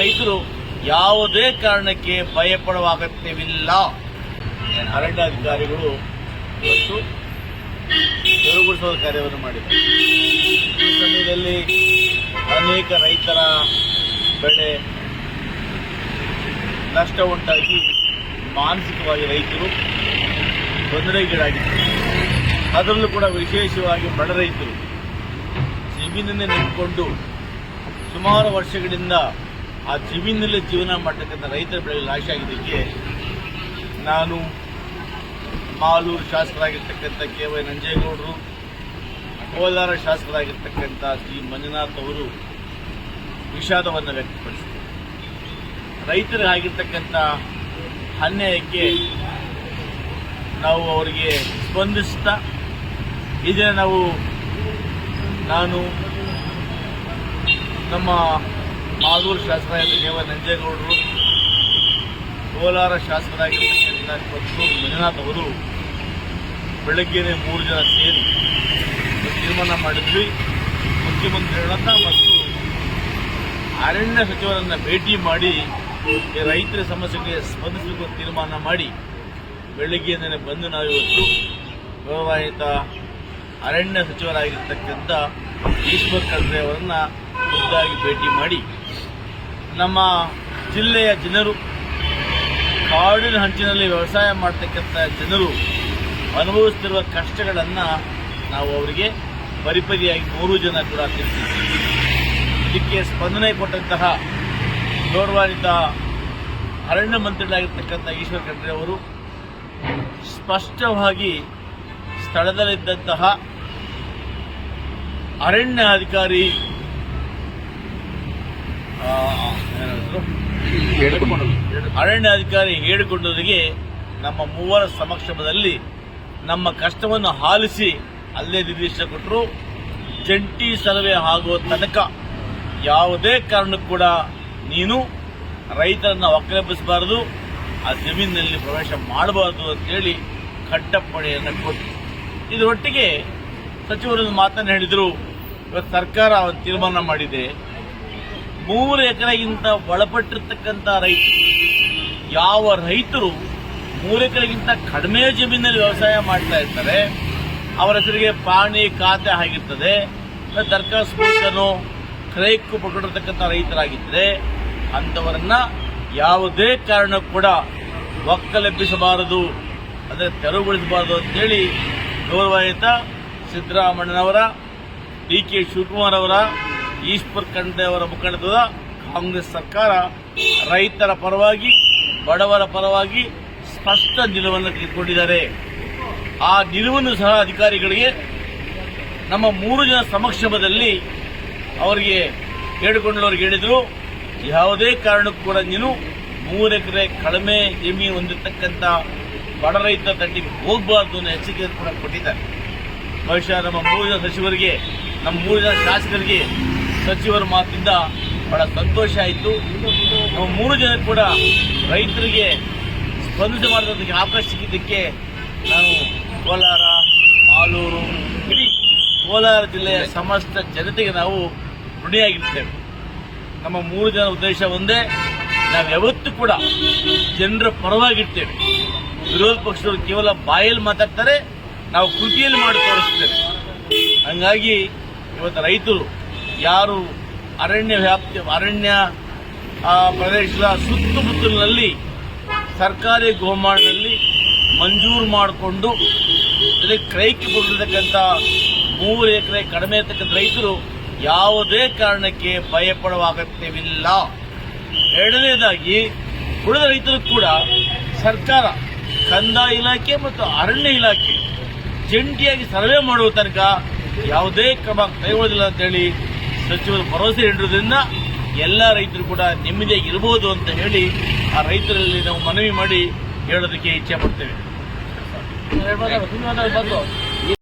ರೈತರು ಯಾವುದೇ ಕಾರಣಕ್ಕೆ ಭಯಪಡುವ ಅಗತ್ಯವಿಲ್ಲ. ಅರಣ್ಯಾಧಿಕಾರಿಗಳು ಇವತ್ತು ತೆರವುಗೊಳಿಸುವ ಕಾರ್ಯವನ್ನು ಮಾಡಿದ್ದಾರೆ. ಈ ಸಮಯದಲ್ಲಿ ಅನೇಕ ರೈತರ ಬೆಳೆ ನಷ್ಟ ಉಂಟಾಗಿ ಮಾನಸಿಕವಾಗಿ ರೈತರು ತೊಂದರೆಗೀಡಾಗಿದ್ದಾರೆ. ಅದರಲ್ಲೂ ಕೂಡ ವಿಶೇಷವಾಗಿ ಬಡ ರೈತರು ಜಮೀನನ್ನೇ ನಿಂತ್ಕೊಂಡು ಸುಮಾರು ವರ್ಷಗಳಿಂದ ಆ ಜಮೀನಲ್ಲೇ ಜೀವನ ಮಾಡ್ತಕ್ಕಂಥ ರೈತರ ಬೆಳೆಗಳು ನಾಶ ಆಗಿದ್ದಕ್ಕೆ ನಾನು ಮಾಲೂರು ಶಾಸಕರಾಗಿರ್ತಕ್ಕಂಥ ಕೆ ವೈ ನಂಜೇಗೌಡರು, ಕೋಲಾರ ಶಾಸಕರಾಗಿರ್ತಕ್ಕಂಥ ಶ್ರೀ ಮಂಜುನಾಥ್ ಅವರು ವಿಷಾದವನ್ನು ವ್ಯಕ್ತಪಡಿಸಿದರು. ರೈತರಿಗೆ ಆಗಿರ್ತಕ್ಕಂಥ ಅನ್ಯಾಯಕ್ಕೆ ನಾವು ಅವರಿಗೆ ಸ್ಪಂದಿಸ್ತಾ ಇದೇ ನಾವು, ನಾನು ನಮ್ಮ ಮಾಲೂರು ಶಾಸಕರಾಗಿದ್ದ ದೇವ ನಂಜೇಗೌಡರು, ಕೋಲಾರ ಶಾಸಕರಾಗಿರ್ತಕ್ಕಂಥ ಮಂಜುನಾಥ್ ಅವರು ಬೆಳಗ್ಗೆನೆ ಮೂರು ಜನ ಸೇರಿ ತೀರ್ಮಾನ ಮಾಡಿದ್ವಿ. ಮುಖ್ಯಮಂತ್ರಿಗಳನ್ನ ಮತ್ತು ಅರಣ್ಯ ಸಚಿವರನ್ನ ಭೇಟಿ ಮಾಡಿ ರೈತರ ಸಮಸ್ಯೆಗೆ ಸ್ಪಂದಿಸಬೇಕು ತೀರ್ಮಾನ ಮಾಡಿ ಬೆಳಗ್ಗೆಯಿಂದಲೇ ಬಂದು ನಾವಿವತ್ತು ಗೌರವಾನ್ವಿತ ಅರಣ್ಯ ಸಚಿವರಾಗಿರ್ತಕ್ಕಂಥ ಈಶ್ವರ್ ಖಂಡ್ರೆ ಅವರನ್ನ ಖುದ್ದಾಗಿ ಭೇಟಿ ಮಾಡಿ ನಮ್ಮ ಜಿಲ್ಲೆಯ ಜನರು, ಕಾಡಿನ ಹಂಚಿನಲ್ಲಿ ವ್ಯವಸಾಯ ಮಾಡ್ತಕ್ಕಂಥ ಜನರು ಅನುಭವಿಸ್ತಿರುವ ಕಷ್ಟಗಳನ್ನು ನಾವು ಅವರಿಗೆ ಪರಿಪರಿಯಾಗಿ ಮೂರು ಜನ ಕೂಡ ತಿಳಿಸಿದ್ದೀವಿ ಇದಕ್ಕೆ ಸ್ಪಂದನೆ ಕೊಟ್ಟಂತಹ ಗೌರವಾನ್ವಿತ ಅರಣ್ಯ ಮಂತ್ರಿಗಳಾಗಿರ್ತಕ್ಕಂಥ ಈಶ್ವರ್ ಖಂಡ್ರೆ ಅವರು ಸ್ಪಷ್ಟವಾಗಿ ಸ್ಥಳದಲ್ಲಿದ್ದಂತಹ ಅರಣ್ಯ ಅಧಿಕಾರಿ? ಅರಣ್ಯಾಧಿಕಾರಿ ಹೇಳಿಕೊಂಡವರಿಗೆ ನಮ್ಮ ಮೂವರ ಸಮಕ್ಷಮದಲ್ಲಿ ನಮ್ಮ ಕಷ್ಟವನ್ನು ಆಲಿಸಿ ಅಲ್ಲೇ ನಿರ್ದೇಶನ ಕೊಟ್ಟರು. ಜಂಟಿ ಸರ್ವೆ ಆಗುವ ತನಕ ಯಾವುದೇ ಕಾರಣಕ್ಕೂ ಕೂಡ ನೀನು ರೈತರನ್ನು ಒಕ್ಕಲೆಬ್ಬಿಸಬಾರದು, ಆ ಜಮೀನಿನಲ್ಲಿ ಪ್ರವೇಶ ಮಾಡಬಾರದು ಅಂತೇಳಿ ಕಟ್ಟಪ್ಪಣೆಯನ್ನು ಕೊಟ್ಟರು ಇದರೊಟ್ಟಿಗೆ ಸಚಿವರು ಮಾತನ್ನು ಹೇಳಿದರು, ಇವತ್ತು ಸರ್ಕಾರ ತೀರ್ಮಾನ ಮಾಡಿದೆ. ಮೂರು ಎಕರೆಗಿಂತ ಒಳಪಟ್ಟಿರ್ತಕ್ಕಂಥ ರೈತರು ಯಾವ ರೈತರು ಮೂರು ಎಕರೆಗಿಂತ ಕಡಿಮೆ ಜಮೀನಲ್ಲಿ ವ್ಯವಸಾಯ ಮಾಡ್ತಾ ಇರ್ತಾರೆ, ಅವರ ಹೆಸರಿಗೆ ಪ್ರಾಣಿ ಖಾತೆ ಆಗಿರ್ತದೆ ದರ್ಖಾಸ್ತು ಮೂಲಕನೋ ಕ್ರಯಕ್ಕೂ ಪಟ್ಟಿರ್ತಕ್ಕಂಥ ರೈತರಾಗಿದ್ದರೆ ಅಂಥವರನ್ನ ಯಾವುದೇ ಕಾರಣಕ್ಕೂ ಕೂಡ ಒಕ್ಕಲೆಬ್ಬಿಸಬಾರದು, ಅಂದರೆ ತೆರವುಗೊಳಿಸಬಾರದು ಅಂತೇಳಿ ಗೌರವಾಯಿತ ಸಿದ್ದರಾಮಣ್ಣನವರ ಡಿ ಕೆ ಶಿವಕುಮಾರ್ ಅವರ ಈಶ್ವರ್ ಖಂಡ್ರೆ ಅವರ ಮುಖಂಡದ ಕಾಂಗ್ರೆಸ್ ಸರ್ಕಾರ ರೈತರ ಪರವಾಗಿ, ಬಡವರ ಪರವಾಗಿ ಸ್ಪಷ್ಟ ನಿಲುವನ್ನು ತೆಗೆದುಕೊಂಡಿದ್ದಾರೆ ಆ ನಿಲುವನ್ನು ಸಹ ಅಧಿಕಾರಿಗಳಿಗೆ ನಮ್ಮ ಮೂರು ಜನ ಸಮಕ್ಷಮದಲ್ಲಿ ಅವರಿಗೆ ಕೇಳಿಕೊಂಡವ್ರಿಗೆ ಹೇಳಿದರು. ಯಾವುದೇ ಕಾರಣಕ್ಕೂ ಕೂಡ ನೀನು ಮೂರು ಎಕರೆ ಕಡಿಮೆ ಜಮೀನು ಹೊಂದಿರತಕ್ಕಂಥ ಬಡ ರೈತ ತಂಡಿಗೆ ಹೋಗಬಾರ್ದು ಅನ್ನೋ ಎಚ್ಚರಿಕೆ ಕೂಡ ಕೊಟ್ಟಿದ್ದಾರೆ. ಬಹುಶಃ ನಮ್ಮ ಮೂರು ಜನ ಸಚಿವರಿಗೆ, ನಮ್ಮ ಮೂರು ಜನ ಶಾಸಕರಿಗೆ ಸಚಿವರ ಮಾತಿಂದ ಬಹಳ ಸಂತೋಷ ಆಯಿತು. ಮೂರು ಜನ ಕೂಡ ರೈತರಿಗೆ ಸ್ಪಂದಿಸ ಮಾಡಿದಂಥ ಅವಕಾಶ ಸಿಕ್ಕಿದ್ದಕ್ಕೆ ನಾನು ಕೋಲಾರ, ಮಾಲೂರು, ಇಡೀ ಕೋಲಾರ ಜಿಲ್ಲೆಯ ಸಮಸ್ತ ಜನತೆಗೆ ನಾವು ಋಣಿಯಾಗಿರ್ತೇವೆ. ನಮ್ಮ ಮೂರು ಜನ ಉದ್ದೇಶ ಒಂದೇ ನಾವು ಯಾವತ್ತೂ ಕೂಡ ಜನರ ಪರವಾಗಿರ್ತೇವೆ. ವಿರೋಧ ಪಕ್ಷದವರು ಕೇವಲ ಬಾಯಲ್ಲಿ ಮಾತಾಡ್ತಾರೆ, ನಾವು ಕೃತಿಯಲ್ಲಿ ಮಾಡಿ ತೋರಿಸ್ತೇವೆ. ಹಂಗಾಗಿ ಇವತ್ತು ರೈತರು ಯಾರು ಅರಣ್ಯ ವ್ಯಾಪ್ತಿ, ಅರಣ್ಯ ಪ್ರದೇಶದ ಸುತ್ತಮುತ್ತಲಿನಲ್ಲಿ ಸರ್ಕಾರಿ ಗೋಮಾಡಿನಲ್ಲಿ ಮಂಜೂರು ಮಾಡಿಕೊಂಡು ಇದಕ್ಕೆ ಕ್ರೈಕ್ ಕೊಟ್ಟಿರ್ತಕ್ಕಂಥ ಮೂರು ಎಕರೆ ಕಡಿಮೆ ಇರ್ತಕ್ಕಂಥ ರೈತರು ಯಾವುದೇ ಕಾರಣಕ್ಕೆ ಭಯಪಡುವ ಅಗತ್ಯವಿಲ್ಲ ಎರಡನೇದಾಗಿ, ಉಳಿದ ರೈತರು ಕೂಡ ಸರ್ಕಾರ, ಕಂದಾಯ ಇಲಾಖೆ ಮತ್ತು ಅರಣ್ಯ ಇಲಾಖೆ ಜಂಟಿಯಾಗಿ ಸರ್ವೆ ಮಾಡುವ ತನಕ ಯಾವುದೇ ಕ್ರಮ ಕೈಗೊಳ್ಳೋದಿಲ್ಲ ಅಂತೇಳಿ ಸಚಿವರು ಭರವಸೆ ನೀಡಿರೋದ್ರಿಂದ ಎಲ್ಲ ರೈತರು ಕೂಡ ನೆಮ್ಮದಿಯಾಗಿ ಇರಬಹುದು ಅಂತ ಹೇಳಿ ಆ ರೈತರಲ್ಲಿ ನಾವು ಮನವಿ ಮಾಡಿ ಹೇಳೋದಕ್ಕೆ ಇಚ್ಛೆ ಪಡ್ತೇವೆ.